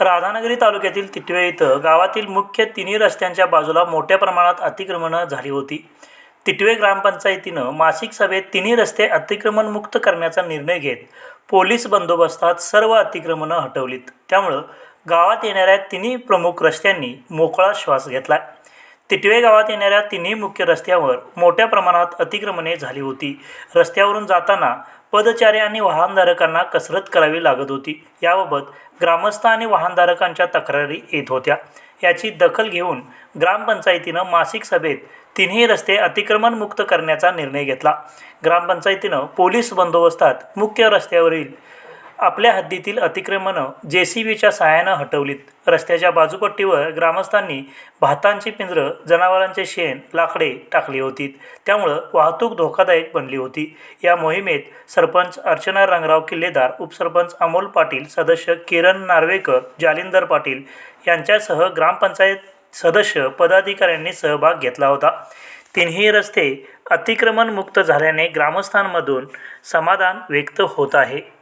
राधानगरी तालुक्यातील तिटवे इथं गावातील मुख्य तिन्ही रस्त्यांच्या बाजूला मोठ्या प्रमाणात अतिक्रमणं झाली होती. तिटवे ग्रामपंचायतीनं मासिक सभेत तिन्ही रस्ते अतिक्रमणमुक्त करण्याचा निर्णय घेत पोलीस बंदोबस्तात सर्व अतिक्रमणं हटवलीत. त्यामुळं गावात येणाऱ्या तिन्ही प्रमुख रस्त्यांनी मोकळा श्वास घेतला. तिटवे गावात येणाऱ्या तिन्ही मुख्य रस्त्यावर मोठ्या प्रमाणात अतिक्रमणे झाली होती. रस्त्यावरून जाताना पदचारी आणि वाहनधारकांना कसरत करावी लागत होती. याबाबत ग्रामस्थ आणि वाहनधारकांच्या तक्रारी येत होत्या. याची दखल घेऊन ग्रामपंचायतीनं मासिक सभेत तिन्ही रस्ते अतिक्रमणमुक्त करण्याचा निर्णय घेतला. ग्रामपंचायतीनं पोलीस बंदोबस्तात मुख्य रस्त्यावरील आपल्या हद्दीतील अतिक्रमणं जे सी बीच्या सहाय्यानं हटवलीत. रस्त्याच्या बाजूपट्टीवर ग्रामस्थांनी भातांची पिंजरं जनावरांचे शेण लाकडे टाकली होती त्यामुळं वाहतूक धोकादायक बनली होती. या मोहिमेत सरपंच अर्चना रंगराव किल्लेदार उपसरपंच अमोल पाटील सदस्य किरण नार्वेकर जालिंदर पाटील यांच्यासह ग्रामपंचायत सदस्य पदाधिकाऱ्यांनी सहभाग घेतला होता. तिन्ही रस्ते अतिक्रमणमुक्त झाल्याने ग्रामस्थांमधून समाधान व्यक्त होत आहे.